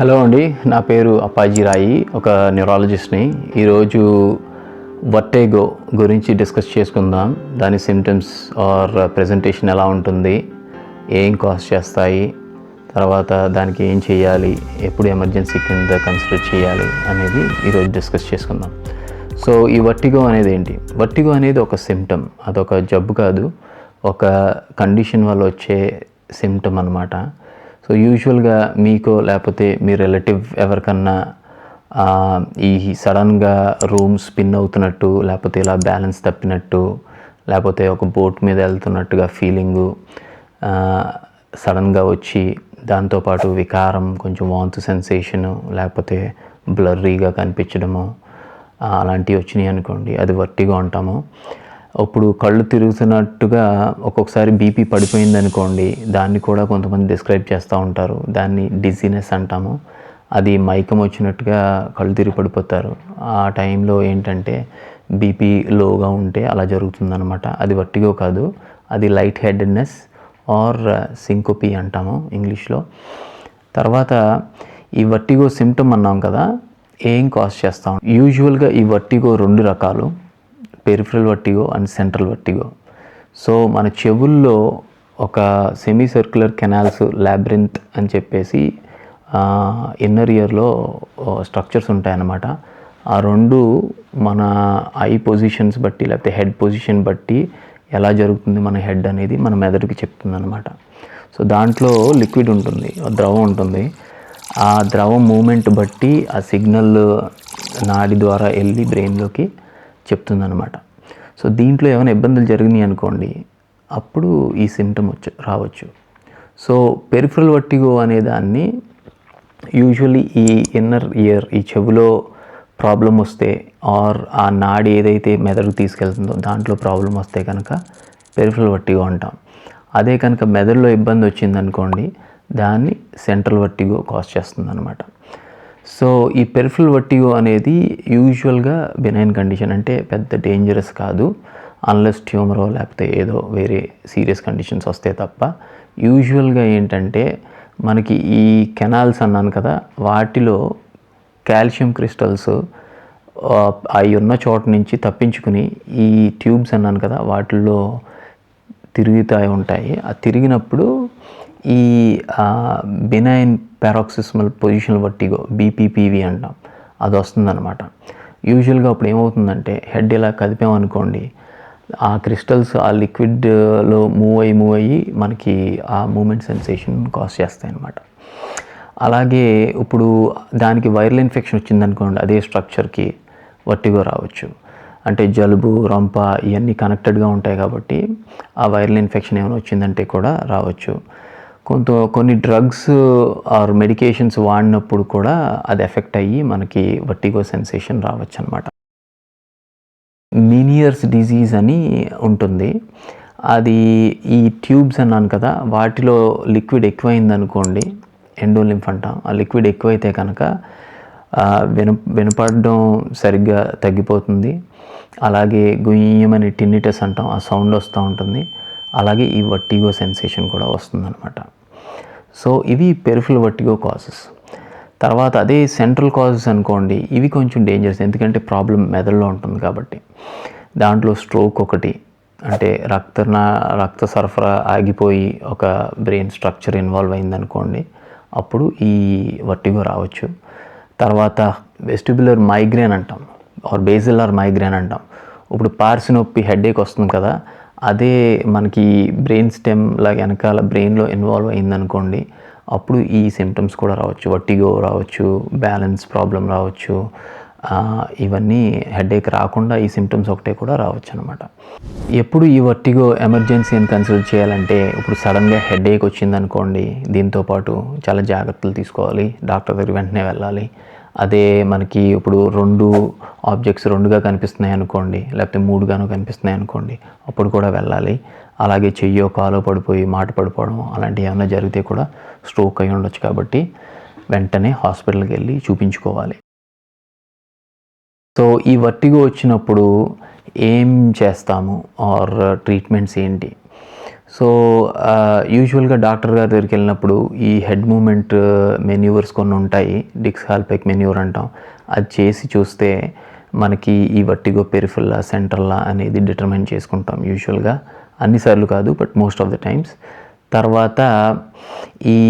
Hello అండి నా పేరు అప్పాజీ రాయి ఒక న్యూరాలజిస్ట్ని. ఈరోజు వర్టేగో గురించి డిస్కస్ చేసుకుందాం. దాని సిమ్టమ్స్ ఆర్ ప్రజెంటేషన్ ఎలా ఉంటుంది ఏం కాస్ట్ చేస్తాయి తర్వాత దానికి ఏం చేయాలి ఎప్పుడు ఎమర్జెన్సీ కింద కన్సిడర్ చేయాలి అనేది ఈరోజు డిస్కస్ చేసుకుందాం. సో ఈ వర్టిగో అనేది ఏంటి? వర్టిగో అనేది ఒక సిమ్టమ్ అదొక జబ్బు కాదు ఒక కండిషన్ వల్ల వచ్చే సిమ్టమ్ అనమాట సో యూజువల్గా మీకో లేకపోతే మీ రిలేటివ్ ఎవరికన్నా ఈ సడన్గా రూమ్ స్పిన్ అవుతున్నట్టు లేకపోతే ఇలా బ్యాలెన్స్ తప్పినట్టు లేకపోతే ఒక బోట్ మీద వెళ్తున్నట్టుగా ఫీలింగు సడన్గా వచ్చి దాంతోపాటు వికారం కొంచెం వాంతు సెన్సేషను లేకపోతే బ్లర్రీగా కనిపించడము అలాంటివి వచ్చినాయి అనుకోండి అది వర్టిగా ఉంటాము. అప్పుడు కళ్ళు తిరుగుతున్నట్టుగా ఒక్కొక్కసారి బీపీ పడిపోయింది అనుకోండి దాన్ని కూడా కొంతమంది డిస్క్రైబ్ చేస్తూ ఉంటారు. దాన్ని డిజీనెస్ అంటాము. అది మైకం వచ్చినట్టుగా కళ్ళు తిరిగి పడిపోతారు. ఆ టైంలో ఏంటంటే బీపీ లోగా ఉంటే అలా జరుగుతుందనమాట అది వట్టిగో కాదు అది లైట్ హెడెడ్నెస్ ఆర్ సింకోపీ అంటాము ఇంగ్లీష్లో. తర్వాత ఈ వట్టిగో సిమ్టమ్ అన్నాం కదా ఏం కాజ్ చేస్తాం? యూజువల్గా ఈ వట్టిగో రెండు రకాలు. Peripheral vertigo and central vertigo so మన చెవుల్లో ఒక సెమీ సర్క్యులర్ కెనాల్స్ ల్యాబ్రింత్ అని చెప్పేసి ఇన్నర్ ఇయర్లో స్ట్రక్చర్స్ ఉంటాయన్నమాట. ఆ రెండు మన ఐ పొజిషన్స్ బట్టి లేకపోతే హెడ్ పొజిషన్ బట్టి ఎలా జరుగుతుంది మన హెడ్ అనేది మన మెదడుకి చెప్తుందన్నమాట. సో దాంట్లో లిక్విడ్ ఉంటుంది ద్రవం ఉంటుంది. ఆ ద్రవం మూమెంట్ బట్టి ఆ సిగ్నల్ నాడి ద్వారా వెళ్ళి బ్రెయిన్లోకి చెప్తుందనమాట సో దీంట్లో ఏమైనా ఇబ్బందులు జరిగినాయి అనుకోండి అప్పుడు ఈ సిమ్టమ్ వచ్చ రావచ్చు. సో పెరిఫరల్ వర్టిగో అనే దాన్ని యూజువల్లీ ఈ ఇన్నర్ ఇయర్ ఈ చెవిలో ప్రాబ్లం వస్తే ఆర్ ఆ నాడి ఏదైతే మెదడుకు తీసుకెళ్తుందో దాంట్లో ప్రాబ్లం వస్తే కనుక పెరిఫరల్ వర్టిగో అంటాం. అదే కనుక మెదడులో ఇబ్బంది వచ్చిందనుకోండి దాన్ని సెంట్రల్ వర్టిగో కాజ్ చేస్తుంది అనమాట సో ఈ పెరిఫిల్ వర్టిగో అనేది యూజువల్గా బినైన్ కండిషన్ అంటే పెద్ద డేంజరస్ కాదు అన్లెస్ ట్యూమరో లేకపోతే ఏదో వేరే సీరియస్ కండిషన్స్ వస్తే తప్ప. యూజువల్గా ఏంటంటే మనకి ఈ కెనాల్స్ అన్నాను కదా వాటిలో కాల్షియం క్రిస్టల్స్ అవి ఉన్న చోట నుంచి తప్పించుకుని ఈ ట్యూబ్స్ అన్నాను కదా వాటిల్లో తిరుగుతూ ఉంటాయి. ఆ తిరిగినప్పుడు ఈ benign paroxysmal positional vertigo BPPV అంటాం. అది వస్తుందన్నమాట. యూజువల్గా అప్పుడు ఏమవుతుందంటే హెడ్ ఇలా కదిపామనుకోండి ఆ క్రిస్టల్స్ ఆ లిక్విడ్లో మూవ్ అయ్యి మూవ్ అయ్యి మనకి ఆ మూమెంట్ సెన్సేషన్ కాస్ చేస్తాయి అన్నమాట అలాగే ఇప్పుడు దానికి వైరల్ ఇన్ఫెక్షన్ వచ్చిందనుకోండి అదే స్ట్రక్చర్కి వట్టిగో రావచ్చు. అంటే జలుబు రంప ఇవన్నీ కనెక్టెడ్గా ఉంటాయి కాబట్టి ఆ వైరల్ ఇన్ఫెక్షన్ ఏమైనా వచ్చిందంటే కూడా రావచ్చు. కొంత కొన్ని డ్రగ్స్ ఆర్ మెడికేషన్స్ వాడినప్పుడు కూడా అది ఎఫెక్ట్ అయ్యి మనకి వర్టిగో సెన్సేషన్ రావచ్చు అనమాట మీనియర్స్ డిజీజ్ అని ఉంటుంది. అది ఈ ట్యూబ్స్ అన్నాను కదా వాటిలో లిక్విడ్ ఎక్కువైంది అనుకోండి ఎండోలింఫ్ అంటాం ఆ లిక్విడ్ ఎక్కువైతే కనుక విన వినపడడం సరిగ్గా తగ్గిపోతుంది. అలాగే గుయ్యమని టిన్నిటస్ అంటాం ఆ సౌండ్ వస్తూ ఉంటుంది. అలాగే ఈ వట్టిగో సెన్సేషన్ కూడా వస్తుందన్నమాట. సో ఇవి పెరిఫిల్ వర్టిగో కాజెస్. తర్వాత అదే సెంట్రల్ కాజెస్ అనుకోండి ఇవి కొంచెం డేంజరస్ ఎందుకంటే ప్రాబ్లం మెదడులో ఉంటుంది కాబట్టి. దాంట్లో స్ట్రోక్ ఒకటి అంటే రక్త రక్త సరఫరా ఆగిపోయి ఒక బ్రెయిన్ స్ట్రక్చర్ ఇన్వాల్వ్ అయిందనుకోండి అప్పుడు ఈ వర్టిగో రావచ్చు. తర్వాత వెస్టిబులర్ మైగ్రేన్ అంటాం ఆర్ బేసిలర్ మైగ్రేన్ అంటాం. ఇప్పుడు పార్సి నొప్పి హెడేక్ వస్తుంది కదా అదే మనకి బ్రెయిన్ స్టెమ్ లా వెనకాల బ్రెయిన్లో ఇన్వాల్వ్ అయిందనుకోండి అప్పుడు ఈ సిమ్టమ్స్ కూడా రావచ్చు. వట్టిగో రావచ్చు బ్యాలెన్స్ ప్రాబ్లం రావచ్చు ఇవన్నీ హెడేక్ రాకుండా ఈ సిమ్టమ్స్ ఒకటే కూడా రావచ్చు అనమాట ఎప్పుడు ఈ వర్టిగో ఎమర్జెన్సీ అని కన్సిడర్ చేయాలంటే ఇప్పుడు సడన్గా హెడేక్ వచ్చిందనుకోండి దీంతో పాటు చాలా జాగ్రత్తలు తీసుకోవాలి. డాక్టర్ దగ్గర వెంటనే వెళ్ళాలి. అదే మనకి ఇప్పుడు రెండు ఆబ్జెక్ట్స్ రెండుగా కనిపిస్తున్నాయి అనుకోండి లేకపోతే మూడుగాను కనిపిస్తున్నాయి అనుకోండి అప్పుడు కూడా వెళ్ళాలి. అలాగే చెయ్యో కాలో పడిపోయి మాట పడిపోవడం అలాంటివి ఏమైనా జరిగితే కూడా స్ట్రోక్ అయి ఉండొచ్చు కాబట్టి వెంటనే హాస్పిటల్కి వెళ్ళి చూపించుకోవాలి. సో ఈ వర్టిగో వచ్చినప్పుడు ఏం చేస్తాము? ఆర్ ట్రీట్మెంట్స్ ఏంటి? సో యూజువల్గా డాక్టర్ గారి దగ్గరికి వెళ్ళినప్పుడు ఈ హెడ్ మూమెంట్ మెన్యూవర్స్ కొన్ని ఉంటాయి. డిక్స్ హాల్పెక్ మెన్యూవర్ అంటాం. అది చేసి చూస్తే మనకి ఈ వర్టిగో పెరిఫిల్లా సెంట్రల్లా అనేది డిటర్మైన్ చేసుకుంటాం యూజువల్గా అన్నిసార్లు కాదు but most of the times. తర్వాత ఈ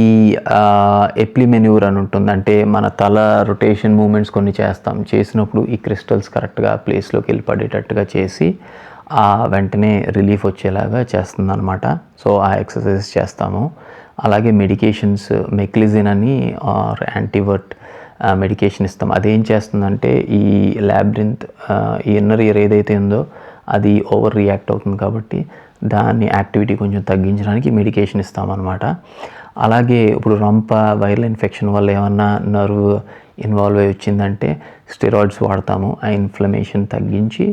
ఎప్లి మెన్యూర్ అని ఉంటుంది. అంటే మన తల రొటేషన్ మూమెంట్స్ కొన్ని చేస్తాం. చేసినప్పుడు ఈ క్రిస్టల్స్ కరెక్ట్గా ప్లేస్లోకి వెళ్ళి పడేటట్టుగా చేసి ఆ వెంటనే రిలీఫ్ వచ్చేలాగా చేస్తుంది అనమాట సో ఆ ఎక్సర్సైజ్ చేస్తాము. అలాగే మెడికేషన్స్ మెక్లిజిన్ అని ఆర్ యాంటీవర్ట్ మెడికేషన్ ఇస్తాం. అదేం చేస్తుందంటే ఈ ల్యాబ్రింత్ ఈ ఇన్నర్ ఇయర్ ఏదైతే ఉందో అది ఓవర్ రియాక్ట్ అవుతుంది కాబట్టి దాన్ని యాక్టివిటీ కొంచెం తగ్గించడానికి మెడికేషన్ ఇస్తామన్నమాట. అలాగే ఇప్పుడు రంప వైరల్ ఇన్ఫెక్షన్ వల్ల ఏమన్నా నర్వ్ ఇన్వాల్వ్ అయి వచ్చిందంటే స్టెరాయిడ్స్ వాడతాము ఆ ఇన్ఫ్లమేషన్ తగ్గించి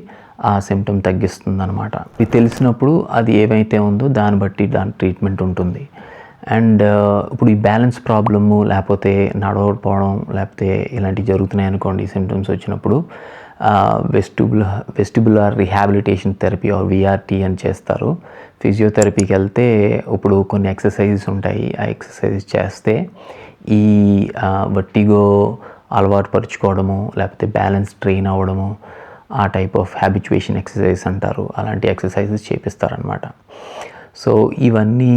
ఆ సిమ్టమ్ తగ్గిస్తుంది అనమాట ఇది తెలిసినప్పుడు అది ఏమైతే ఉందో దాన్ని బట్టి దాని ట్రీట్మెంట్ ఉంటుంది. అండ్ uh, ఇప్పుడు ఈ బ్యాలెన్స్ ప్రాబ్లము లేకపోతే నడవకపోవడం లేకపోతే ఇలాంటివి జరుగుతున్నాయి అనుకోండి సిమ్టమ్స్ వచ్చినప్పుడు vestibule vestibular rehabilitation therapy or VRT అని చేస్తారు. ఫిజియోథెరపీకి వెళ్తే ఇప్పుడు కొన్ని ఎక్సర్సైజెస్ ఉంటాయి. ఆ ఎక్సర్సైజ్ చేస్తే ఈ వట్టిగో అలవాటు పరుచుకోవడము లేకపోతే బ్యాలెన్స్ ట్రైన్ అవ్వడము ఆ టైప్ ఆఫ్ హ్యాబిచువేషన్ ఎక్సర్సైజ్ అంటారు. అలాంటి ఎక్సర్సైజెస్ చేపిస్తారనమాట సో ఇవన్నీ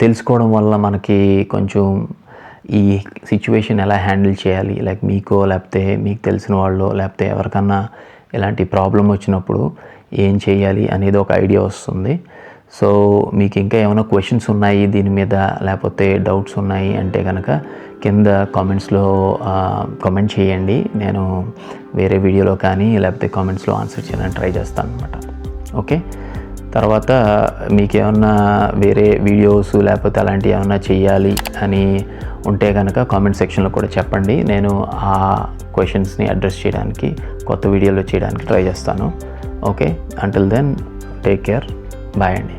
తెలుసుకోవడం వల్ల మనకి కొంచెం ఈ సిచ్యువేషన్ ఎలా హ్యాండిల్ చేయాలి? లైక్ మీకో లేకపోతే మీకు తెలిసిన వాళ్ళు లేకపోతే ఎవరికన్నా ఇలాంటి ప్రాబ్లం వచ్చినప్పుడు ఏం చేయాలి అనేది ఒక ఐడియా వస్తుంది. సో మీకు ఇంకా ఏమైనా క్వశ్చన్స్ ఉన్నాయి దీని మీద లేకపోతే డౌట్స్ ఉన్నాయి అంటే కనుక కింద కామెంట్స్లో కామెంట్ చేయండి. నేను వేరే వీడియోలో కానీ లేకపోతే కామెంట్స్లో ఆన్సర్ చేయడానికి ట్రై చేస్తాను అనమాట ఓకే? తర్వాత మీకేమన్నా వేరే వీడియోస్ లేకపోతే అలాంటివి ఏమన్నా చేయాలి అని ఉంటే కనుక కామెంట్ సెక్షన్లో కూడా చెప్పండి. నేను ఆ క్వశ్చన్స్ని అడ్రస్ చేయడానికి కొత్త వీడియోలో చేయడానికి ట్రై చేస్తాను. Okay? Until then take care bye అండి.